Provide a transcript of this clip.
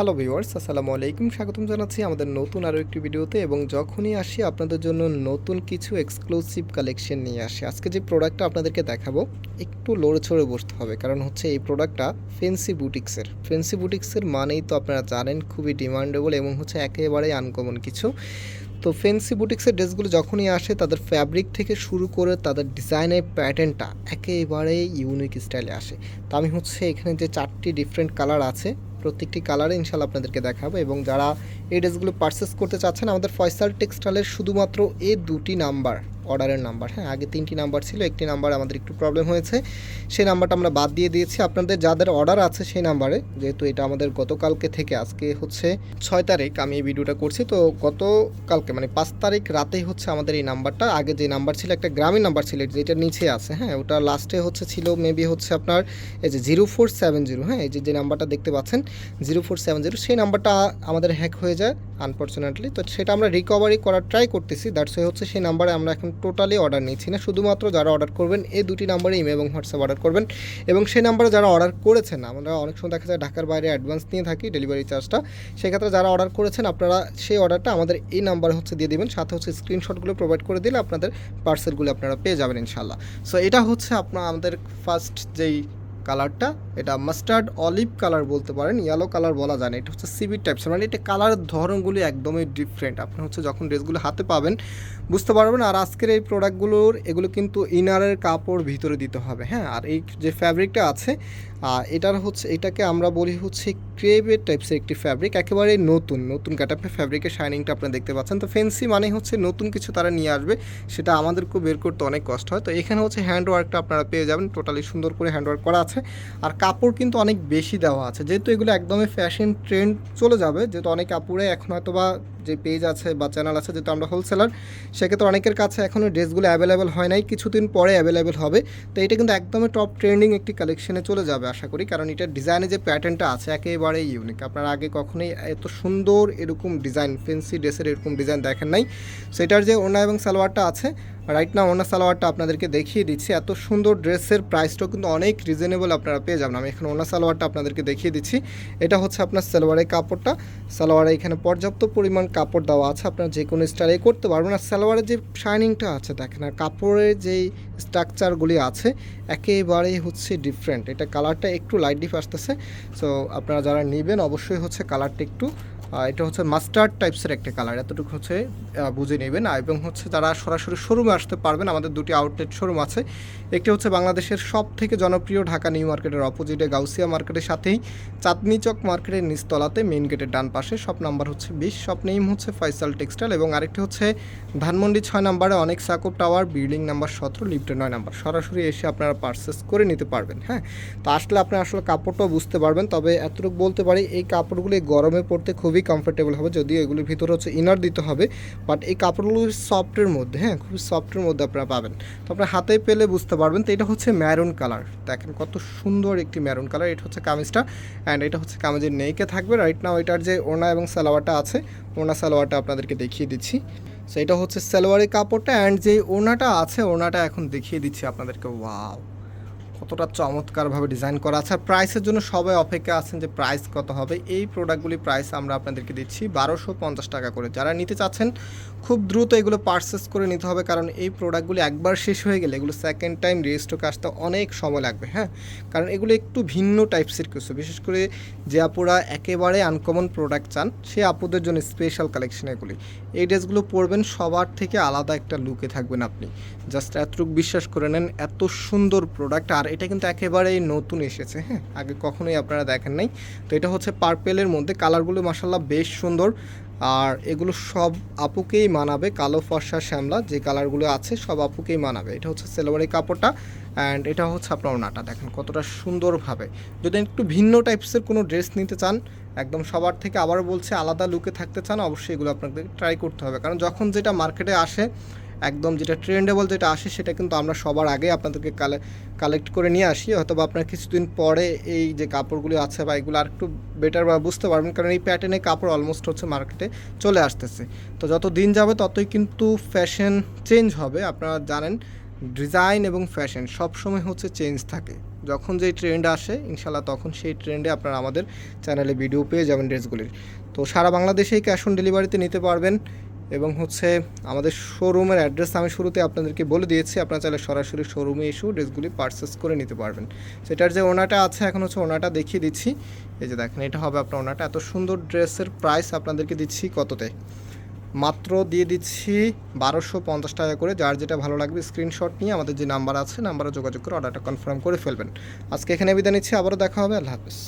Hello viewers, আসসালামু আলাইকুম। স্বাগতম জানাচ্ছি আমাদের নতুন আরও একটি ভিডিওতে এবং যখনই আসি আপনাদের জন্য নতুন কিছু এক্সক্লুসিভ কালেকশন নিয়ে আসি। আজকে যে প্রোডাক্টটা আপনাদেরকে দেখাবো, একটু লড়ে ছড়ে বসতে হবে। কারণ হচ্ছে এই প্রোডাক্টটা ফেন্সি বুটিক্সের ফেন্সি বুটিক্সের মানেই তো আপনারা জানেন, খুবই ডিমান্ডেবল এবং হচ্ছে একেবারেই আনকমন কিছু। তো ফেন্সি বুটিক্সের ড্রেসগুলো যখনই আসে, তাদের ফ্যাব্রিক থেকে শুরু করে তাদের ডিজাইনের প্যাটার্নটা একেবারেই ইউনিক স্টাইলে আসে। তো আমি হচ্ছে এখানে যে চারটি ডিফারেন্ট কালার আছে প্রত্যেকটি কালারে ইনশাল্লাহ আপনাদেরকে দেখাবো এবং যারা এই ড্রেসগুলো পারচেস করতে চাচ্ছেন, আমাদের ফয়সাল টেক্সটাইলের শুধুমাত্র এ দুটি নাম্বার অর্ডারের নাম্বার। হ্যাঁ আগে তিনটি নাম্বার ছিল, একটি নাম্বার আমাদের একটু প্রবলেম হয়েছে। সেই নাম্বারটা আমরা বাদ দিয়ে দিয়েছি। আপনাদের যাদের অর্ডার আছে সেই নাম্বারে, যেহেতু এটা আমাদের গতকালকে থেকে, আজকে হচ্ছে ছয় তারিখ আমি এই ভিডিওটা করছি, তো গতকালকে মানে পাঁচ তারিখ রাতেই হচ্ছে আমাদের এই নাম্বারটা। আগে যে নাম্বার ছিল একটা গ্রামীণ নাম্বার ছিল, যেটা নিচে আছে হ্যাঁ ওটা লাস্টে হচ্ছে ছিল মেবি হচ্ছে আপনার এই যে জিরো ফোর সেভেন জিরো হ্যাঁ এই যে যে নাম্বারটা দেখতে পাচ্ছেন জিরো ফোর সেভেন জিরো সেই নাম্বারটা আমাদের হ্যাক হয়ে যায় আনফর্চুনেটলি তো সেটা আমরা রিকভারি করার ট্রাই করতেছি দ্যাটস হচ্ছে সেই নাম্বারে আমরা এখন টোটালি অর্ডার নিচ্ছি না। শুধুমাত্র যারা অর্ডার করবেন, এই দুটি নাম্বারে ইমেল এবং হোয়াটসঅ্যাপ অর্ডার করবেন এবং সেই নাম্বারে যারা অর্ডার করেছেন, আমরা অনেক সময় দেখা যায় ঢাকার বাইরে অ্যাডভান্স নিয়ে থাকি ডেলিভারি চার্জটা সেক্ষেত্রে যারা অর্ডার করেছেন, আপনারা সেই অর্ডারটা আমাদের এই নাম্বারে হচ্ছে দিয়ে দেবেন, সাথে হচ্ছে স্ক্রিনশটগুলো প্রোভাইড করে দিলে আপনাদের পার্সেলগুলো আপনারা পেয়ে যাবেন ইনশাল্লাহ সো এটা হচ্ছে আপনার, আমাদের ফার্স্ট যেই কালারটা, এটা মাস্টার্ড অলিভ কালার বলতে পারেন ইয়েলো কালার বলা যায় না, এটা হচ্ছে সিবির টাইপস মানে এটা কালারের ধরনগুলি একদমই ডিফারেন্ট আপনি হচ্ছে যখন ড্রেসগুলো হাতে পাবেন, বুঝতে পারবেন, আর আজকের এই প্রোডাক্টগুলোর এগুলো কিন্তু ইনারের কাপড় ভিতরে দিতে হবে হ্যাঁ? আর এই যে ফ্যাব্রিকটা আছে এটার হচ্ছে, এটাকে আমরা বলি হচ্ছে ক্রেভের টাইপসের একটি ফ্যাব্রিক একেবারে নতুন নতুন কাটাপে ফ্যাব্রিকের শাইনিংটা আপনারা দেখতে পাচ্ছেন। তো ফেন্সি মানে হচ্ছে নতুন কিছু তারা নিয়ে আসবে, সেটা আমাদেরকেও বের করতে অনেক কষ্ট হয়। তো এখানে হচ্ছে হ্যান্ড ওয়ার্কটা আপনারা পেয়ে যাবেন টোটালি সুন্দর করে হ্যান্ড ওয়ার্ক করা আছে। আর কাপড় কিন্তু অনেক বেশি দেওয়া আছে, যেহেতু এগুলো একদমই ফ্যাশন ট্রেন্ড চলে যাবে, যেহেতু অনেক কাপড়ে এখন হয়তো বা যে পেজ আছে বা চ্যানেল আছে যেহেতু আমরা হোলসেলার সেক্ষেত্রে অনেকের কাছে এখনও ড্রেসগুলো অ্যাভেলেবেল হয় নাই, কিছুদিন পরে অ্যাভেলেবেল হবে। তো এটা কিন্তু একদমই টপ ট্রেন্ডিং একটি কালেকশনে চলে যাবে। আশা করি, কারণ এটার ডিজাইনে যে প্যাটার্নটা আছে, একেবারেই ইউনিক আপনার আগে কখনোই এত সুন্দর এরকম ডিজাইন ফেন্সি ড্রেসের এরকম ডিজাইন দেখেন নাই। সেটার যে ওনা এবং সালোয়ারটা আছে রাইট না ওনা সালোয়ারটা আপনাদেরকে দেখিয়ে দিচ্ছি। এত সুন্দর ড্রেসের প্রাইসটাও কিন্তু অনেক রিজনেবল আপনারা পেয়ে যাবেন। আমি এখানে ওনা সালোয়ারটা আপনাদেরকে দেখিয়ে দিচ্ছি। এটা হচ্ছে আপনার সালোয়ারের কাপড়টা। সালোয়ারে এখানে পর্যাপ্ত পরিমাণ কাপড় দেওয়া আছে। আপনারা যে কোনো স্টাইলে করতে পারবেন। আর সালোয়ারের যে শাইনিংটা আছে, দেখেন, আর কাপড়ের যেই স্ট্রাকচারগুলি আছে, একেবারেই হচ্ছে ডিফারেন্ট এটা কালারটা একটু লাইট ডিপ আসতেছে। সো আপনারা যারা নেবেন, অবশ্যই হচ্ছে কালারটা একটু এটা হচ্ছে মাস্টার্ড টাইপসের একটা কালার এতটুকু হচ্ছে বুঝে নেবেন। এবং হচ্ছে তারা সরাসরি শোরুমে আসতে পারবেন। আমাদের দুটি আউটলেট শোরুম আছে। একটি হচ্ছে বাংলাদেশের সব থেকে জনপ্রিয় ঢাকা নিউ মার্কেটের অপোজিটে গাউসিয়া মার্কেটের সাথেই চাঁদনি চক মার্কেটের নিচতলাতে মেইন গেটের ডান পাশে শপ নাম্বার হচ্ছে বিশ শপ নেম হচ্ছে ফয়সাল টেক্সটাইল এবং আরেকটি হচ্ছে ধানমন্ডি ছয় নাম্বারে অনেক সাকব টাওয়ার বিল্ডিং নাম্বার সতেরো লিফটের নয় নাম্বার। সরাসরি এসে আপনারা পারচেস করে নিতে পারবেন হ্যাঁ? তো আসলে আপনি আসলে কাপড়টাও বুঝতে পারবেন, তবে এতটুকু বলতে পারি, এই কাপড়গুলি গরমে পড়তে খুবই কমফোর্টেবল হবে, যদিও এগুলির ভিতরে হচ্ছে ইনার দিতে হবে বাট এই কাপড়গুলো সফটের মধ্যে হ্যাঁ? খুবই সফটের মধ্যে আপনারা পাবেন। তো আপনার হাতে পেলে বুঝতে পারবেন, তো এটা হচ্ছে ম্যারুন কালার দেখেন কত সুন্দর একটি ম্যারুন কালার এটা হচ্ছে কামিজটা। অ্যান্ড এটা হচ্ছে কামিজের নেইকে থাকবে। রাইট নাও এটার যে ওনা এবং সালোয়ারটা আছে ওনা সালোয়ারটা আপনাদেরকে দেখিয়ে দিচ্ছি। সো এটা হচ্ছে সালোয়ারের কাপড়টা অ্যান্ড যে ওনাটা আছে ওনাটা এখন দেখিয়ে দিচ্ছি আপনাদেরকে। ওয়াও কতটা চমৎকারভাবে ডিজাইন করা আছে আর প্রাইসের জন্য সবাই অপেক্ষা আছেন যে প্রাইস কত হবে। এই প্রোডাক্টগুলি প্রাইস আমরা আপনাদেরকে দিচ্ছি বারোশো পঞ্চাশ টাকা করে। যারা নিতে চাচ্ছেন, খুব দ্রুত এগুলো পারচেস করে নিতে হবে কারণ এই প্রোডাক্টগুলি একবার শেষ হয়ে গেলে এগুলো সেকেন্ড টাইম রেজিস্টকে আসতে অনেক সময় লাগবে হ্যাঁ? কারণ এগুলো একটু ভিন্ন টাইপসের কিছু। বিশেষ করে যে আপুরা একেবারে আনকমন প্রোডাক্ট চান, সে আপুদের জন্য স্পেশাল কালেকশন এগুলি। এই ড্রেসগুলো পরবেন, সবার থেকে আলাদা একটা লুকে থাকবেন আপনি। জাস্ট এতটুকু বিশ্বাস করে নেন, এত সুন্দর প্রোডাক্ট আর এটা কিন্তু একেবারেই নতুন এসেছে হ্যাঁ? আগে কখনোই আপনারা দেখেন নাই। তো এটা হচ্ছে পার্পেলের মধ্যে কালারগুলো মাসাল্লাহ বেশ সুন্দর। আর এগুলো সব আপুকেই মানাবে, কালো ফর্সা শ্যামলা, যে কালারগুলো আছে সব আপুকেই মানাবে। এটা হচ্ছে সেলোয়ারের কাপড়টা অ্যান্ড এটা হচ্ছে আপনার ওনাটা। দেখেন কতটা সুন্দরভাবে। যদি একটু ভিন্ন টাইপসের কোনো ড্রেস নিতে চান, একদম সবার থেকে আবারও বলছে, আলাদা লুকে থাকতে চান, অবশ্যই এগুলো আপনাদের ট্রাই করতে হবে। কারণ যখন যেটা মার্কেটে আসে একদম যেটা ট্রেন্ডেবল যেটা আসে সেটা কিন্তু আমরা সবার আগে আপনাদেরকে কালে কালেক্ট করে নিয়ে আসি। হয়তো বা আপনার কিছুদিন পরে এই যে কাপড়গুলি আছে বা এগুলো আর একটু বেটার বা বুঝতে পারবেন, কারণ এই প্যাটার্নের কাপড় অলমোস্ট হচ্ছে মার্কেটে চলে আসতেছে। তো যত দিন যাবে ততই কিন্তু ফ্যাশন চেঞ্জ হবে। আপনারা জানেন ডিজাইন এবং ফ্যাশন সবসময় হচ্ছে চেঞ্জ থাকে। যখন যেই ট্রেন্ড আসে ইনশাল্লাহ তখন সেই ট্রেন্ডে আপনারা আমাদের চ্যানেলে ভিডিও পেয়ে যাবেন ড্রেসগুলির তো সারা বাংলাদেশেই ক্যাশ অন ডেলিভারিতে নিতে পারবেন। এবং হচ্ছে আমাদের শোরুমের অ্যাড্রেস আমি শুরুতে আপনাদেরকে বলে দিয়েছি। আপনারা চাইলে সরাসরি শোরুমে এসেও ড্রেসগুলি পারচেস করে নিতে পারবেন। সেটার যে ওনাটা আছে, এখন হচ্ছে ওনাটা দেখিয়ে দিচ্ছি। এই যে দেখেন, এটা হবে আপনার ওনাটা। এত সুন্দর ড্রেসের প্রাইস আপনাদেরকে দিচ্ছি কততে? মাত্র দিয়ে দিচ্ছি বারোশো পঞ্চাশ টাকা করে। যার যেটা ভালো লাগবে স্ক্রিনশট নিয়ে আমাদের যে নাম্বার আছে নাম্বারে যোগাযোগ করে অর্ডারটা কনফার্ম করে ফেলবেন। আজকে এখানে বিদায় নিচ্ছি। আবারও দেখা হবে। আল্লাহ হাফেজ।